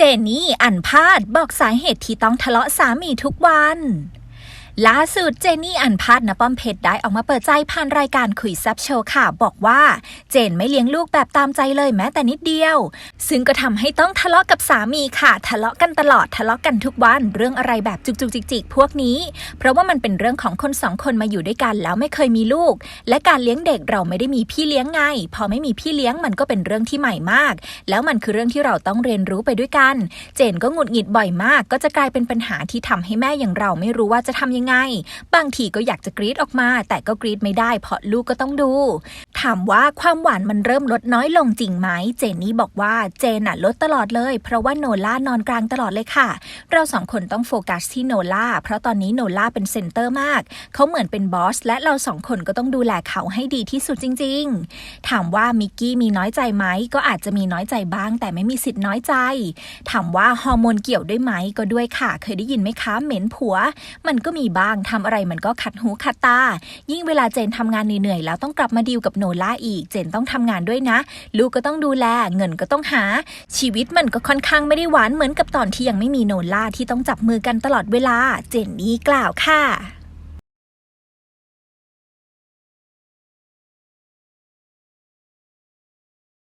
เจนี่อันพาดบอกสาเหตุที่ต้องทะเลาะสามีทุกวันล่าสุดเจนี่อันพัดนะป้อมเพชรได้ออกมาเปิดใจผ่านรายการคุยแซบโชว์ค่ะ บอกว่า เจนไม่เลี้ยงลูกแบบตามใจเลยแม้แต่นิดเดียว ซึ่งก็ทำให้ต้องทะเลาะกับสามีค่ะ ทะเลาะกันตลอดทะเลาะกันทุกวันเรื่องอะไรแบบจุกจุกจิกจิกพวกนี้ เพราะว่ามันเป็นเรื่องของคนสองคนมาอยู่ด้วยกันแล้วไม่เคยมีลูก และการเลี้ยงเด็กเราไม่ได้มีพี่เลี้ยงไง พอไม่มีพี่เลี้ยงมันก็เป็นเรื่องที่ใหม่มาก แล้วมันคือเรื่องที่เราต้องเรียนรู้ไปด้วยกัน เจนก็หงุดหงิดบ่อยมาก ก็จะกลายเป็นปัญหาที่ทำให้แม่อย่างเราไม่รู้ว่าจะทำยังไง บางทีก็อยากจะกรีดออกมา แต่ก็กรีดไม่ได้เพราะลูกก็ต้องดูถามว่าความหวานมันเริ่มลดน้อยลงจริงไหม เจนนี่บอกว่าเจนน่ะลดตลอดเลย เพราะว่าโนล่านอนกลางตลอดเลยค่ะ เราสองคนต้องโฟกัสที่โนล่าเพราะตอนนี้โนล่าเป็นเซนเตอร์มาก เขาเหมือนเป็นบอส และเราสองคนก็ต้องดูแลเขาให้ดีที่สุดจริง ๆ ถามว่ามิกกี้มีน้อยใจไหม ก็อาจจะมีน้อยใจบ้าง แต่ไม่มีสิทธิ์น้อยใจ ถามว่าฮอร์โมนเกี่ยวด้วยไหมก็ด้วยค่ะ เคยได้ยินไหมคะเหม็นผัว มันก็มีบ้างทำอะไรมันก็ขัดหูขัดตา ยิ่งเวลาเจนทำงานเหนื่อยๆแล้วต้องกลับมาดีลกับโนล่าอีก เจนต้องทำงานด้วยนะ ลูกก็ต้องดูแล เงินก็ต้องหา ชีวิตมันก็ค่อนข้างไม่ได้หวานเหมือนกับตอนที่ยังไม่มีโนล่าที่ต้องจับมือกันตลอดเวลา เจนนี่กล่าวค่ะ